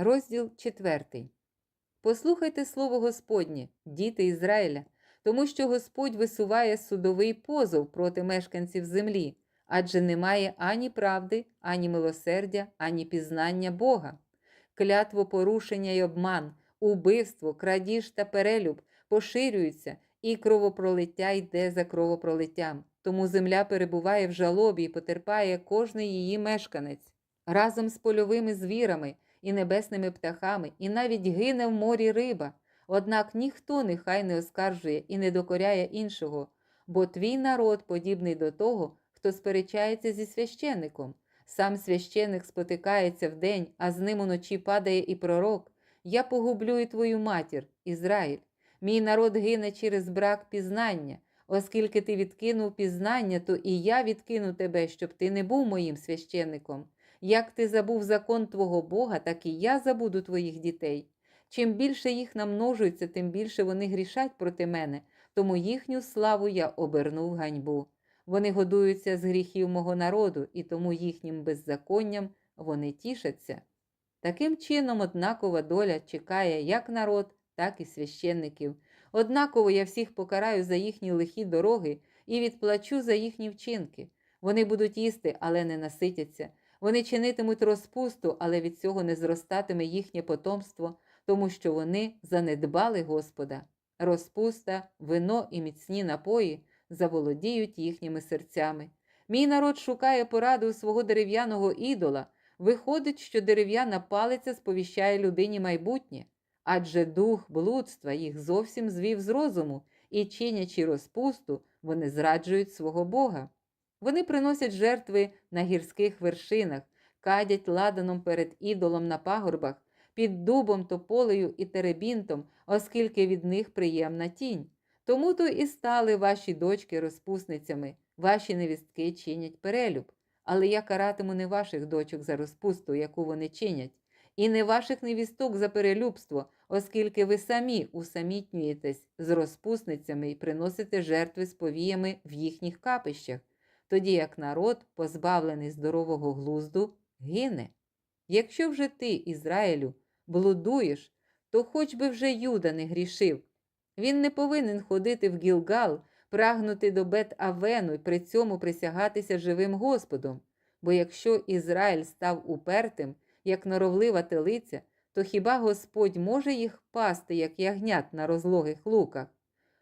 Розділ 4. Послухайте слово Господнє, діти Ізраїля, тому що Господь висуває судовий позов проти мешканців землі, адже немає ані правди, ані милосердя, ані пізнання Бога. Клятво порушення й обман, убивство, крадіж та перелюб поширюються, і кровопролиття йде за кровопролиттям. Тому земля перебуває в жалобі і потерпає кожний її мешканець. Разом з польовими звірами і небесними птахами, і навіть гине в морі риба. Однак ніхто нехай не оскаржує і не докоряє іншого, бо твій народ подібний до того, хто сперечається зі священником. Сам священник спотикається вдень, а з ним уночі падає і пророк. Я погублю і твою матір, Ізраїль. Мій народ гине через брак пізнання. Оскільки ти відкинув пізнання, то і я відкину тебе, щоб ти не був моїм священником. Як ти забув закон твого Бога, так і я забуду твоїх дітей. Чим більше їх намножується, тим більше вони грішать проти мене, тому їхню славу я обернув ганьбу. Вони годуються з гріхів мого народу, і тому їхнім беззаконням вони тішаться. Таким чином, однакова доля чекає як народ, так і священників. Однаково я всіх покараю за їхні лихі дороги і відплачу за їхні вчинки. Вони будуть їсти, але не наситяться. Вони чинитимуть розпусту, але від цього не зростатиме їхнє потомство, тому що вони занедбали Господа. Розпуста, вино і міцні напої заволодіють їхніми серцями. Мій народ шукає поради у свого дерев'яного ідола. Виходить, що дерев'яна палиця сповіщає людині майбутнє, адже дух блудства їх зовсім звів з розуму, і, чинячи розпусту, вони зраджують свого Бога. Вони приносять жертви на гірських вершинах, кадять ладаном перед ідолом на пагорбах, під дубом, тополею і теребінтом, оскільки від них приємна тінь. Тому то і стали ваші дочки розпусницями, ваші невістки чинять перелюб. Але я каратиму не ваших дочок за розпусту, яку вони чинять, і не ваших невісток за перелюбство, оскільки ви самі усамітнюєтесь з розпусницями і приносите жертви з повіями в їхніх капищах, тоді як народ, позбавлений здорового глузду, гине. Якщо вже ти, Ізраїлю, блудуєш, то хоч би вже Юда не грішив. Він не повинен ходити в Гілгал, прагнути до Бет-Авену і при цьому присягатися живим Господом. Бо якщо Ізраїль став упертим, як норовлива телиця, то хіба Господь може їх пасти, як ягнят на розлогих луках?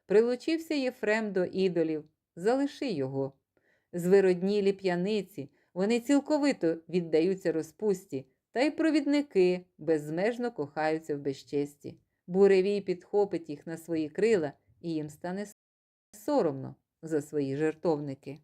Прилучився Єфрем до ідолів, залиши його. Звироднілі п'яниці, вони цілковито віддаються розпусті, та й провідники безмежно кохаються в безчесті. Буревій підхопить їх на свої крила, і їм стане соромно за свої жертовники.